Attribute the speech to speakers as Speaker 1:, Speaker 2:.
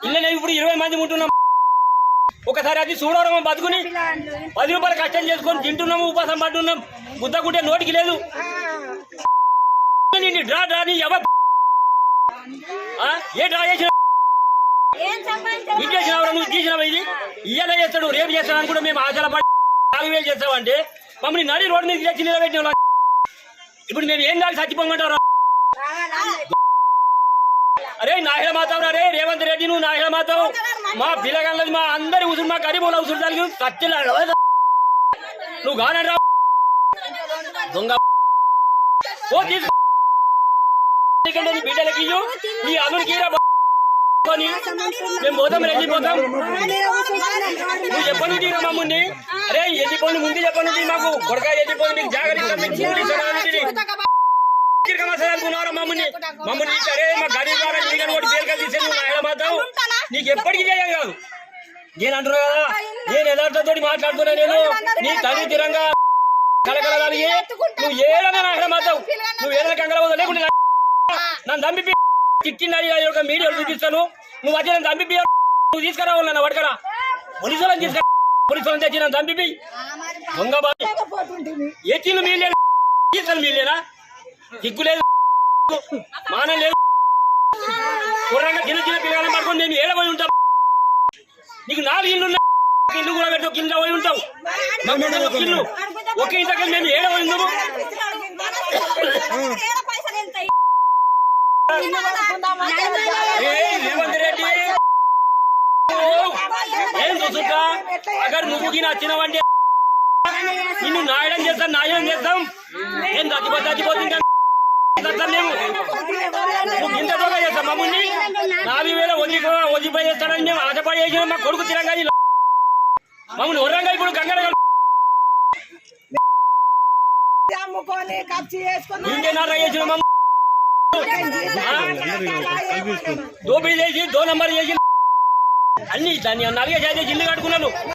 Speaker 1: ఇళ్ళనే ఇప్పుడు ఇరవై మంది ఉంటున్నాం ఒకసారి అది చూడవరం బతుకుని పది రూపాయలు కష్టం చేసుకొని తింటున్నాము ఉపాసం పడుతున్నాం. గుద్దకుంటే నోటికి లేదు. డ్రా డ్రా నీ ఎవ ఆ? ఏ డ్రా చేసిన ఇది చేసినావు నువ్వు తీసినావు ఇది? ఇయ్యాల చేస్తాడు రేపు చేస్తాడు కూడా మేము ఆశల పడి నాలుగు వేలు చేస్తామంటే మమ్మల్ని నడి రోడ్డు మీద తెచ్చి నిలబెట్టిన ఇప్పుడు మేము ఏం కాదు చచ్చిపోమంటారు అరే నాయన మాతావు అరే రేవంత్ రెడ్డి నువ్వు నాయన మాతావు మా పిల్లగాళ్ళది మా అందరి ఉసురు మా గరీబుల ఉసురు దానికి సత్యలాడు నువ్వు గానండి దొంగ. ఓ తీసుకుంటే నీ బిడ్డలకి నీ అల్లుడికి మేము పోతాం వెళ్ళిపోతాం నువ్వు చెప్పను తీరా మమ్మల్ని అరే వెళ్ళిపోయి ముందు చెప్పను తీ మాకు కొడక వెళ్ళిపోయి నీకు జాగ్రత్త ఇస్తాను అనుకున్నారా మమ్మల్ని? మమ్మల్ని సరే మా గడి ద్వారా నీకని కూడా పేరు తీసే నువ్వు నాయన మాతావు నీకు ఎప్పటికీ చేయం కాదు. నేను అంటున్నా కదా నేను యథార్థతో మాట్లాడుతున్నా నేను. నీ తల్లి తిరంగా. కలకలదాలి నువ్వు ఏదైనా నాయన మాతావు నువ్వు ఏదైనా కంగల పోతావు లేకుంటే నన్ను తంపి చిక్కింది ఒక మీడియాలో చూపిస్తాను. నువ్వు వచ్చి నన్ను తంపి నువ్వు తీసుకురావాలి నన్ను పడకరా పోలీసులను తీసుకురా. పోలీసులను తెచ్చి నన్ను తంపి దొంగ బాబు ఎచ్చిలు మీలేనా ఈతలు మీలేనా దిక్కు లేదు. మానం లేదు. కుర్రంగా చిన్న చిన్న పిల్లగాలను పడుకొని మేము ఏడబోయి ఉంటాం? నీకు నాలుగు ఇల్లు ఉన్నాయి. ఇల్లు కూడా పెట్టి ఒక కింద పోయి ఉంటావు. ఒక ఇల్లు. ఒక ఇంతకి మేము ఏడబోయి ఉన్నాము? రేవంత్ రెడ్డి. ఏం చూసుకుంటా అగర్ నువ్వు గిన వచ్చినవంటే నిన్ను నాయడం చేస్తాం నాయడం చేస్తాం. ఏం తగ్గిపోతే చచ్చిపోతుంటా నువ్వు ఇంత దూరం చేస్తాం. మమ్మల్ని నాలుగు వేల వదిలి వదిలిపోయి చేస్తాడని మేము ఆశపడి చేసిన. మా కొడుకు తిరంగా. మమ్మల్ని వరంగా ఇప్పుడు కంగారు
Speaker 2: అమ్ముకొని ఖర్చు చేసుకొని
Speaker 1: ఇంకేనారా చేసిన మమ్మల్ని దోపిడీ చేసి దో నంబర్ చేసి అన్ని దాన్ని నాలుగే చేసి ఇల్లు కట్టుకున్నాను.